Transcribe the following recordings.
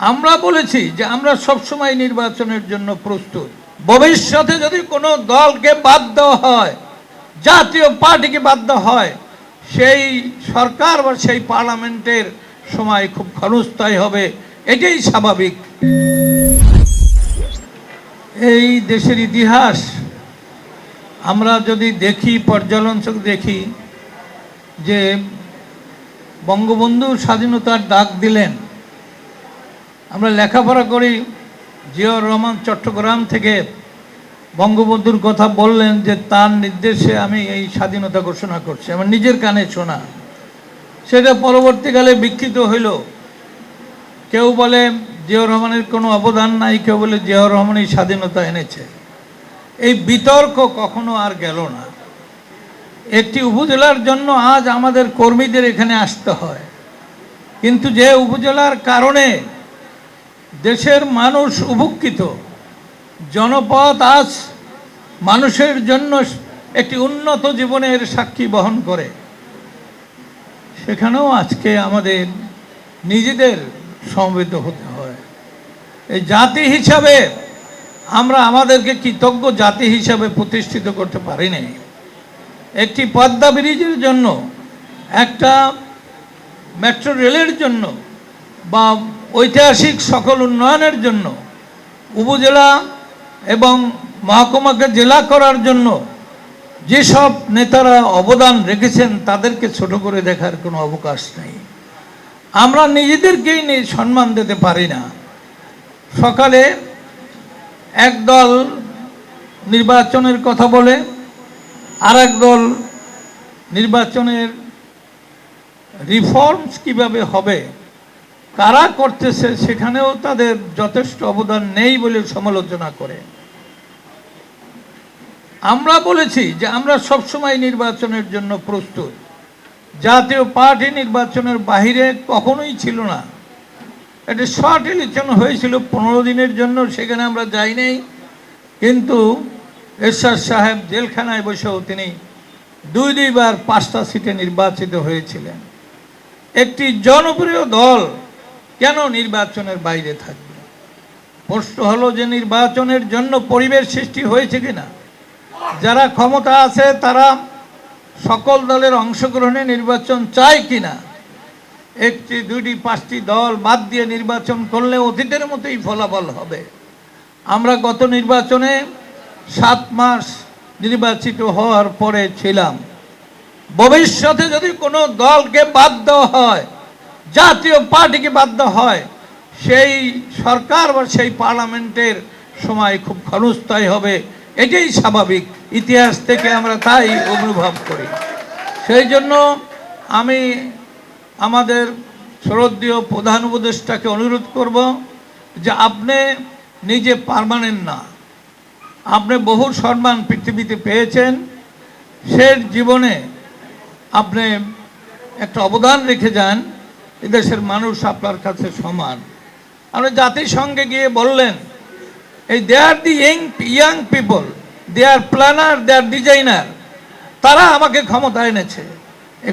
আমরা বলেছি যে আমরা সবসময় নির্বাচনের জন্য প্রস্তুত। ভবিষ্যতে যদি কোনো দলকে বাদ দেওয়া হয়, জাতীয় পার্টিকে বাদ দেওয়া হয়, সেই সরকার বা সেই পার্লামেন্টের সময় খুব ক্ষণস্থায়ী হবে, এটাই স্বাভাবিক। এই দেশের ইতিহাস, আমরা যদি দেখি পর্যালোচন চোখে দেখি, যে বঙ্গবন্ধু স্বাধীনতার ডাক দিলেন আমরা লেখাপড়া করি। জিয়াউর রহমান চট্টগ্রাম থেকে বঙ্গবন্ধুর কথা বললেন যে, তার নির্দেশে আমি এই স্বাধীনতা ঘোষণা করছি। আমার নিজের কানে শোনা। সেটা পরবর্তীকালে বিকৃত হইল। কেউ বলে, জিয়াউর রহমানের কোনো অবদান নাই। কেউ বলে, জিয়াউর রহমানই স্বাধীনতা এনেছে। এই বিতর্ক কখনো আর গেল না। একটি উপজেলার জন্য আজ আমাদের কর্মীদের এখানে আসতে হয়। কিন্তু যে উপজেলার কারণে দেশের মানুষ উপকৃত। জনপদ আজ মানুষের জন্য একটি উন্নত জীবনের সাক্ষী বহন করে। সেখানেও আজকে আমাদের নিজেদের সমবেত হতে হয়। এই জাতি হিসাবে আমরা আমাদেরকে কৃতজ্ঞ জাতি হিসাবে প্রতিষ্ঠিত করতে পারি নাই একটি পদ্মা ব্রিজের জন্য, একটা মেট্রো রেলের জন্য বা ঐতিহাসিক সকল উন্নয়নের জন্য, উপজেলা এবং মহকুমাকে জেলা করার জন্য যেসব নেতারা অবদান রেখেছেন তাদেরকে ছোট করে দেখার কোনো অবকাশ নেই। আমরা নিজেদেরকেই নিয়ে সম্মান দিতে পারি না। সকালে একদল নির্বাচনের কথা বলে আর দল নির্বাচনের রিফর্মস কীভাবে হবে কারা করতেছে সেখানেও তাদের যথেষ্ট অবদান নেই বলে সমালোচনা করে। আমরা বলেছি যে আমরা সবসময় নির্বাচনের জন্য প্রস্তুত। জাতীয় পার্টি নির্বাচনের বাহিরে কখনোই ছিল না। এটা শর্ট ইলেকশন হয়েছিল পনেরো দিনের জন্য, সেখানে আমরা যাই নাই। কিন্তু এরশাদ সাহেব জেলখানায় বসেও তিনি দুই দুইবার পাঁচটা সিটে নির্বাচিত হয়েছিলেন। একটি জনপ্রিয় দল কেন নির্বাচনের বাইরে থাকবে? প্রশ্ন হলো যে নির্বাচনের জন্য পরিবেশ সৃষ্টি হয়েছে কিনা? যারা ক্ষমতা আছে তারা সকল দলের অংশগ্রহণে নির্বাচন চায় কিনা? একটি দুটি পাঁচটি দল বাদ দিয়ে নির্বাচন করলে অতীতের মতোই ফলাফল হবে। আমরা গত নির্বাচনে সাত মাস নির্বাচিত হওয়ার পরে ছিলাম। ভবিষ্যতে যদি কোনো দলকে বাদ দেওয়া হয় জাতীয় পার্টিকে বাধ্য হয়। সেই সরকার বা সেই পার্লামেন্টের সময় খুব ক্ষণস্থায়ী হবে। এটাই স্বাভাবিক। ইতিহাস থেকে আমরা তাই অনুভব করি। সেই জন্য আমি আমাদের শ্রদ্ধীয় প্রধান উপদেষ্টাকে অনুরোধ করব যে আপনি নিজে পারমানেন্ট না। আপনি বহু সম্মান পৃথিবীতে পেয়েছেন। সে জীবনে আপনি একটা অবদান রেখে যান। এদেশের মানুষ আপনার কাছে সমান। আপনি জাতিসংঘে গিয়ে বললেন, এই they are the young young people they are planner they are designer তারা আমাকে ক্ষমতা এনেছে।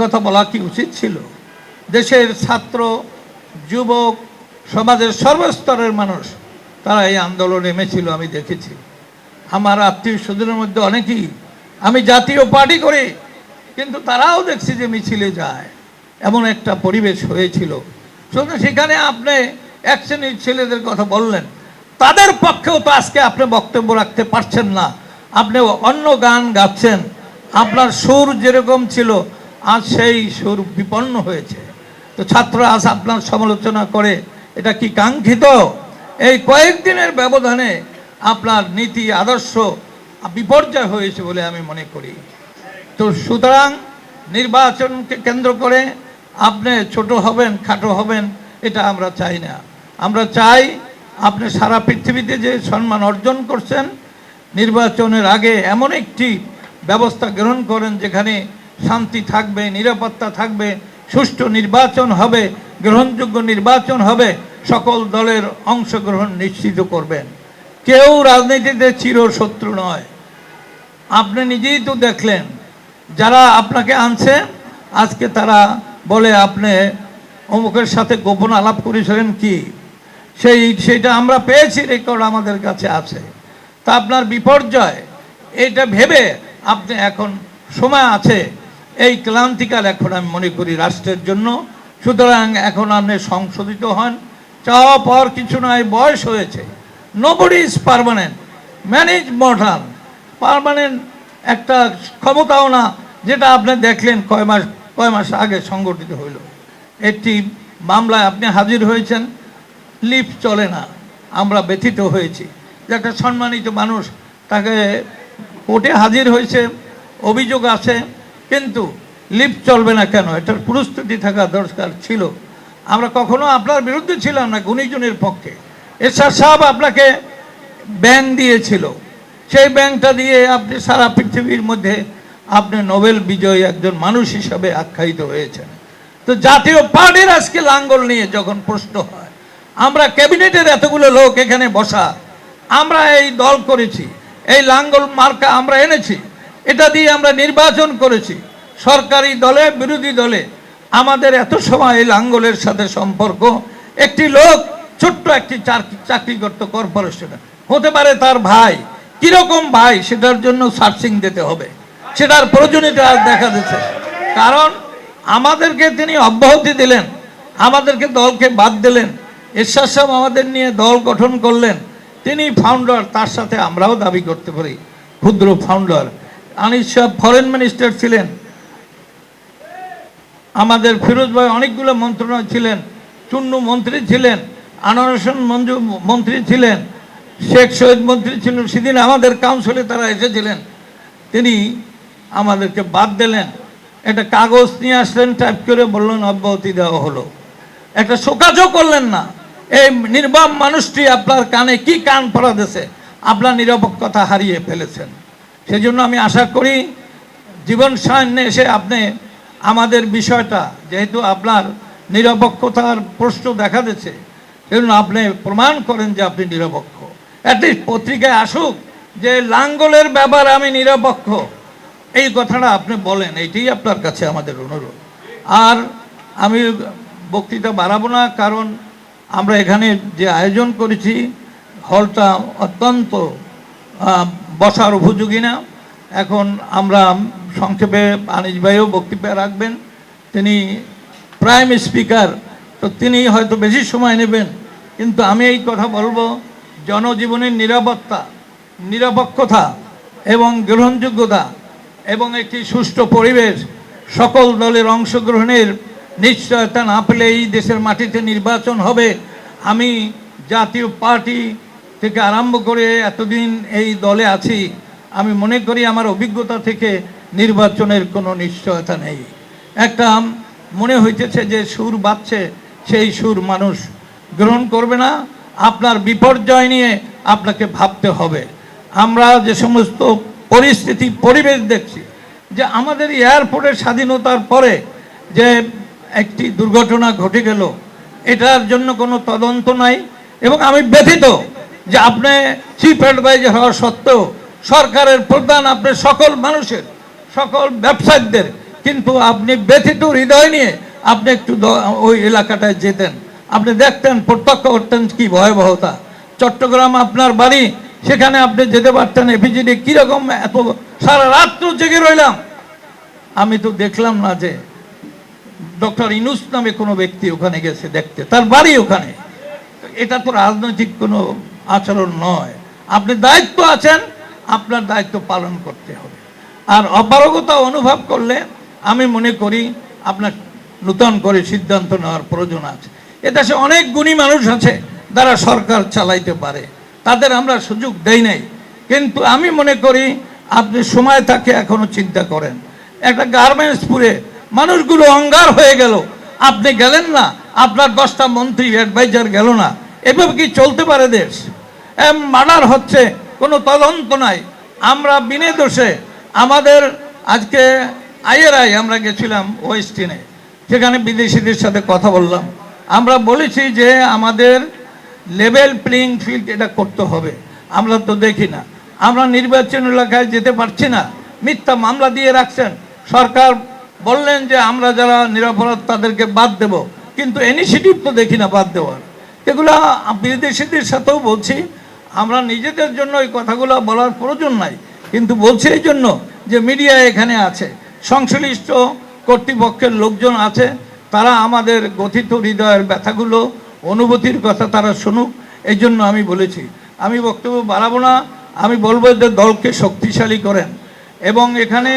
কথা বলা কি উচিত ছিল? দেশের ছাত্র, যুবক, সমাজের সর্বস্তরের মানুষ, তারা এই আন্দোলনে নেমেছিল, আমি দেখেছি। আমার আত্মীয় স্বজনের মধ্যে অনেকেই, আমি জাতীয় পার্টি করি, কিন্তু তারাও দেখছি যে মিছিলে যায়। এমন একটা পরিবেশ হয়েছিল। সেখানে আপনি এক শ্রেণির ছেলেদের কথা বললেন। তাদের পক্ষেও তো আজকে আপনি বক্তব্য রাখতে পারছেন না। আপনি অন্য গান গাচ্ছেন। আপনার সুর যেরকম ছিল, আজ সেই সুর বিপন্ন হয়েছে। তো ছাত্র আজ আপনার সমালোচনা করে, এটা কি কাঙ্ক্ষিত? এই কয়েকদিনের ব্যবধানে আপনার নীতি, আদর্শ বিপর্যয় হয়েছে বলে আমি মনে করি। তো সুতরাং নির্বাচনকে কেন্দ্র করে আপনি ছোট হবেন, খাটো হবেন, এটা আমরা চাই না। আমরা চাই আপনি সারা পৃথিবীতে যে সম্মান অর্জন করছেন, নির্বাচনের আগে এমন একটি ব্যবস্থা গ্রহণ করেন যেখানে শান্তি থাকবে, নিরাপত্তা থাকবে, সুষ্ঠু নির্বাচন হবে, গ্রহণযোগ্য নির্বাচন হবে, সকল দলের অংশগ্রহণ নিশ্চিত করবেন। কেউ রাজনীতিতে চির শত্রু নয়। আপনি নিজেই তো দেখলেন, যারা আপনাকে আনছে, আজকে তারা বলে আপনি অমুকের সাথে গোপন আলাপ করেছিলেন কি? সেই সেটা আমরা পেয়েছি রেকর্ড আমাদের কাছে আছে। তা আপনার বিপর্যয়, এটা ভেবে আপনি এখন সময় আছে এই ক্লান্তিকাল এখন আমি মনে করি রাষ্ট্রের জন্য। সুতরাং এখন আপনি সংশোধিত হন। চাওয়া পাওয়ার কিছু নয়, বয়স হয়েছে। Nobody is permanent manage modern permanent একটা ক্ষমতাও না, যেটা আপনি দেখলেন কয় মাস কয় মাস আগে সংগঠিত হইল। একটি মামলায় আপনি হাজির হয়েছেন লিফট চলে না, আমরা ব্যথিত হয়েছি। যে একটা সম্মানিত মানুষ তাকে কোর্টে হাজির হয়েছে, অভিযোগ আছে, কিন্তু লিফট চলবে না কেন? এটার প্রস্তুতি থাকা দরকার ছিল। আমরা কখনো আপনার বিরুদ্ধে ছিলাম না, গুণীজনের পক্ষে। এরশাদ সাহেব আপনাকে ব্যাংক দিয়েছিল। সেই ব্যাংকটা দিয়ে আপনি সারা পৃথিবীর মধ্যে আপনি নোবেল বিজয়ী একজন মানুষ হিসাবে আখ্যায়িত হয়েছেন। তো জাতীয় পার্টির আজকে লাঙ্গল নিয়ে যখন প্রশ্ন হয়, আমরা ক্যাবিনেটের এতগুলো লোক এখানে বসা, আমরা এই দল করেছি, এই লাঙ্গল মার্কা আমরা এনেছি, এটা দিয়ে আমরা নির্বাচন করেছি, সরকারি দলে, বিরোধী দলে, আমাদের এত সময় এই লাঙ্গলের সাথে সম্পর্ক, একটি লোক, ছোট্ট একটি চাকরি- করতো কর্পোরেশনে, হতে পারে তার ভাই, কীরকম ভাই, সেটার জন্য সার্চিং দিতে হবে। সেটার প্রয়োজনীয়তা আজ দেখা দিচ্ছে কারণ আমাদেরকে তিনি অব্যাহতি দিলেন, আমাদেরকে দলকে বাদ দিলেন, এরশাদ সাহেব আমাদের নিয়ে দল গঠন করলেন, তিনি ফাউন্ডার তার সাথে আমরাও দাবি করতে পারি, ক্ষুদ্র ফাউন্ডার আনিস সাহেব ফরেন মিনিস্টার ছিলেন। আমাদের ফিরোজ ভাই অনেকগুলো মন্ত্রণালয় ছিলেন, চুন্নু মন্ত্রী ছিলেন, আনোয়ার হোসেন মঞ্জু মন্ত্রী ছিলেন, শেখ শহীদ মন্ত্রী ছিলেন, সেদিন আমাদের কাউন্সিলে তারা এসেছিলেন। তিনি আমাদেরকে বাদ দিলেন। একটা কাগজ নিয়ে আসলেন টাইপ করে বললেন, অব্যাহতি দেওয়া হলো। একটা শোকাজও করলেন না। এই নির্বাম মানুষটি আপনার কানে কি কান পড়া আপনার নিরপেক্ষতা হারিয়ে ফেলেছেন। সেজন্য আমি আশা করি, জীবন সায়নে এসে আপনি আমাদের বিষয়টা, যেহেতু আপনার নিরপেক্ষতার প্রশ্ন দেখা দিচ্ছে সেজন্য আপনি প্রমাণ করেন যে আপনি নিরপেক্ষ। অ্যাটলিস্ট পত্রিকায় আসুক যে লাঙ্গলের ব্যাপারে আমি নিরপেক্ষ। এই কথাটা আপনি বলেন, এইটাই আপনার কাছে আমাদের অনুরোধ। আর আমি বক্তৃতা বাড়াবো না, কারণ আমরা এখানে যে আয়োজন করেছি, হলটা অত্যন্ত বসার উপযোগী না। এখন আমরা সংক্ষেপে আনিস ভাইও বক্তব্য রাখবেন, তিনি প্রাইম স্পিকার, তো তিনি হয়তো বেশি সময় নেবেন, কিন্তু আমি এই কথা বলব, জনজীবনের নিরাপত্তা, নিরপেক্ষতা এবং গ্রহণযোগ্যতা এবং একটি সুষ্ঠু পরিবেশ, সকল দলের অংশগ্রহণের নিশ্চয়তা না পেলে এই দেশের মাটিতে নির্বাচন হবে। আমি জাতীয় পার্টি থেকে আরম্ভ করে এতদিন এই দলে আছি। আমি মনে করি আমার অভিজ্ঞতা থেকে নির্বাচনের কোনো নিশ্চয়তা নেই। একটা মনে হইতেছে যে সুর বাজছে, সেই সুর মানুষ গ্রহণ করবে না। আপনার বিপর্যয় নিয়ে আপনাকে ভাবতে হবে। আমরা যে সমস্ত পরিস্থিতি, পরিবেশ দেখছি যে আমাদের এয়ারপোর্টের স্বাধীনতার পরে যে একটি দুর্ঘটনা ঘটে গেল, এটার জন্য কোনো তদন্ত নাই এবং আমি ব্যথিত যে আপনি চিফ অ্যাডভাইজার হওয়া সত্ত্বেও সরকারের প্রধান আপনি সকল মানুষের, সকল ব্যবসায়ীদের, কিন্তু আপনি ব্যথিত হৃদয় নিয়ে আপনি একটু ওই এলাকাটায় যেতেন। আপনি দেখতেন প্রত্যক্ষ করতেন কি ভয়াবহতা। চট্টগ্রাম আপনার বাড়ি সেখানে আপনি যেতে পারতেন এপিজিডি, কীরকম এত সারা রাত্র জেগে রইলাম। আমি তো দেখলাম না যে ডক্টর ইনুস নামে কোনো ব্যক্তি ওখানে গেছে দেখতে, তার বাড়ি ওখানে। এটা তো রাজনৈতিক কোনো আচরণ নয়। আপনি দায়িত্ব আছেন, আপনার দায়িত্ব পালন করতে হবে। আর অপারগতা অনুভব করলে আমি মনে করি আপনার নূতন করে সিদ্ধান্ত নেওয়ার প্রয়োজন আছে। এদেশে অনেক গুণী মানুষ আছে, যারা সরকার চালাইতে পারে। তাদের আমরা সুযোগ দেই নাই। কিন্তু আমি মনে করি, আপনি সময় থাকে এখনও চিন্তা করেন। একটা গার্মেন্টস পুরে মানুষগুলো অঙ্গার হয়ে গেল। আপনি গেলেন না, আপনার দশটা মন্ত্রী অ্যাডভাইজার গেল না। এভাবে কি চলতে পারে দেশ? মার্ডার হচ্ছে, কোনো তদন্ত নাই। আমরা বিনে দোষে, আমাদের আজকে আইয়েরাই আমরা গেছিলাম ওয়েস্টিনে সেখানে বিদেশিদের সাথে কথা বললাম। আমরা বলেছি যে আমাদের লেভেল প্লেইং ফিল্ড এটা করতে হবে। আমরা তো দেখি না। আমরা নির্বাচন এলাকায় যেতে পারছি না। মিথ্যা মামলা দিয়ে রাখছেন। সরকার বললেন যে আমরা যারা নিরাপরাধ তাদেরকে বাদ দেব। কিন্তু ইনিশিয়েটিভ তো দেখি না বাদ দেওয়ার। এগুলা বিদেশিদের সাথেও বলছি। আমরা নিজেদের জন্য এই কথাগুলো বলার প্রয়োজন নাই। কিন্তু বলছি এই জন্য যে মিডিয়া এখানে আছে। সংশ্লিষ্ট কর্তৃপক্ষের লোকজন আছে। তারা আমাদের গথিত হৃদয়ের ব্যথাগুলো অনুভূতির কথা তারা শুনুক এই জন্য আমি বলেছি, আমি বক্তব্য বাড়াবো না, আমি বলব যে দলকে শক্তিশালী করেন। এবং এখানে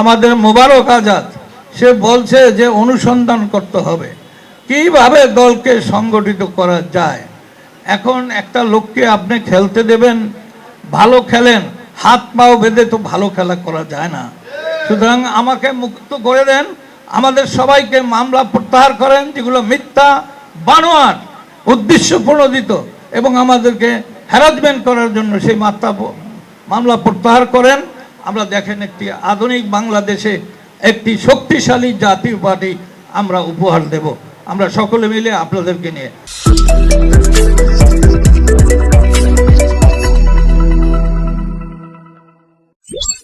আমাদের মোবারক আজাদ, সে বলছে যে অনুসন্ধান করতে হবে। কীভাবে দলকে সংগঠিত করা যায়? এখন একটা লোককে আপনি খেলতে দেবেন, ভালো খেলেন, হাত পাও বেঁধে তো ভালো খেলা করা যায় না। সুতরাং আমাকে মুক্ত করে দেন, আমাদের সবাইকে মামলা প্রত্যাহার করেন, যেগুলো মিথ্যা বানোয়ার উদ্দেশ্য প্রণোদিত এবং আমাদেরকে হ্যারাসমেন্ট করার জন্য সেই মাত্রা মামলা প্রত্যাহার করেন। আমরা দেখেন একটি আধুনিক বাংলাদেশে একটি শক্তিশালী জাতীয় পার্টি আমরা উপহার দেব। আমরা সকলে মিলে আপনাদেরকে নিয়ে